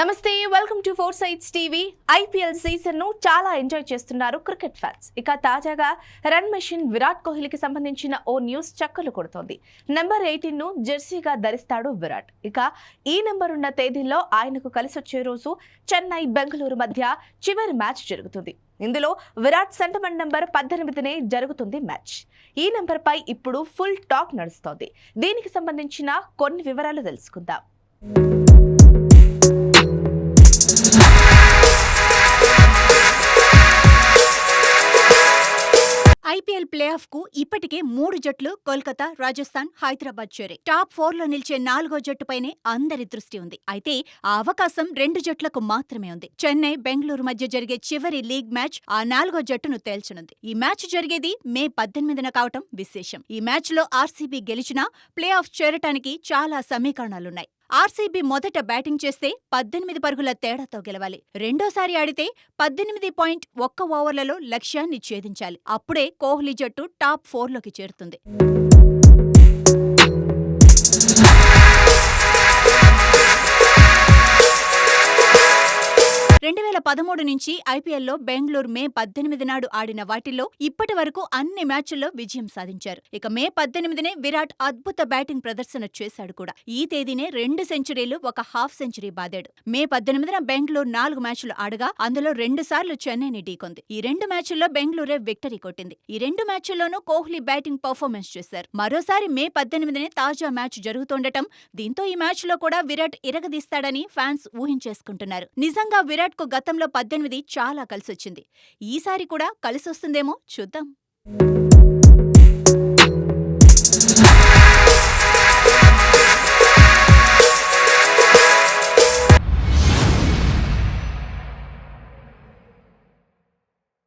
నమస్తే welcome to four sides TV IPL సీజన్ను చాలా enjoy చేస్తున్నారు క్రికెట్ ఫ్యాన్స్ ఇక తాజాగా రన్ మెషిన్ విరాట్ కోహ్లీకి సంబంధించిన ఓ న్యూస్ చక్కలు కొడుతోంది. నెంబర్ ఎయిటీన్ను జెర్సీగా ధరిస్తాడు విరాట్. ఇక ఈ నెంబర్ ఉన్న తేదీల్లో ఆయనకు కలిసొచ్చే రోజు చెన్నై బెంగళూరు మధ్య చివరి మ్యాచ్ జరుగుతుంది. ఇందులో విరాట్ సెంటమెంట్ నెంబర్ పద్దెనిమిదినే జరుగుతుంది మ్యాచ్ ఈ నెంబర్ పై ఇప్పుడు ఫుల్ టాక్ నడుస్తోంది. దీనికి సంబంధించిన కొన్ని వివరాలు తెలుసుకుందాం. ప్లేఆఫ్ ప్లే కు ఇప్పటికే మూడు జట్లు కోల్కతా రాజస్థాన్ హైదరాబాద్ చేరే టాప్ ఫోర్లో నిలిచే నాలుగో జట్టుపైనే అందరి దృష్టి ఉంది. అయితే ఆ అవకాశం రెండు జట్లకు మాత్రమే ఉంది. చెన్నై బెంగళూరు మధ్య జరిగే చివరి లీగ్ మ్యాచ్ ఆ నాలుగో జట్టును తేల్చనుంది. ఈ మ్యాచ్ జరిగేది మే పద్దెనిమిదిన కావటం విశేషం. ఈ మ్యాచ్లో ఆర్సీబీ గెలిచినా ప్లే ఆఫ్ చేరటానికి చాలా సమీకరణాలున్నాయి. ఆర్సీబీ మొదట బ్యాటింగ్ చేస్తే పద్దెనిమిది పరుగుల తేడాతో గెలవాలి. రెండోసారి ఆడితే పద్దెనిమిది పాయింట్ ఒక్క ఓవర్లలో లక్ష్యాన్ని ఛేదించాలి. అప్పుడే కోహ్లీ జట్టు టాప్ ఫోర్లోకి చేరుతుంది. పదమూడు నుంచి ఐపీఎల్లో బెంగళూరు మే పద్దెనిమిది నాడు ఆడిన వాటిల్లో ఇప్పటి వరకు అన్ని మ్యాచ్ల్లో విజయం సాధించారు. ఇక మే పద్దెనిమిదినే విరాట్ అద్భుత బ్యాటింగ్ ప్రదర్శన చేశాడు కూడా. ఈ తేదీనే రెండు సెంచరీలు ఒక హాఫ్ సెంచరీ బాదాడు. మే పద్దెనిమిదిన బెంగళూరు నాలుగు మ్యాచ్లు ఆడగా అందులో రెండు సార్లు చెన్నైని ఢీకొంది. ఈ రెండు మ్యాచ్ల్లో బెంగళూరే విక్టరీ కొట్టింది. ఈ రెండు మ్యాచ్ల్లోనూ కోహ్లీ బ్యాటింగ్ పర్ఫార్మెన్స్ చేశారు. మరోసారి మే పద్దెనిమిదినే తాజా మ్యాచ్ జరుగుతుండటం దీంతో ఈ మ్యాచ్లో కూడా విరాట్ ఇరగదీస్తాడని ఫ్యాన్స్ ఊహించేసుకుంటున్నారు. నిజంగా విరాట్కు గత గతంలో పద్దెనిమిది చాలా కలిసొచ్చింది. ఈసారి కూడా కలిసొస్తుందేమో చూద్దాం.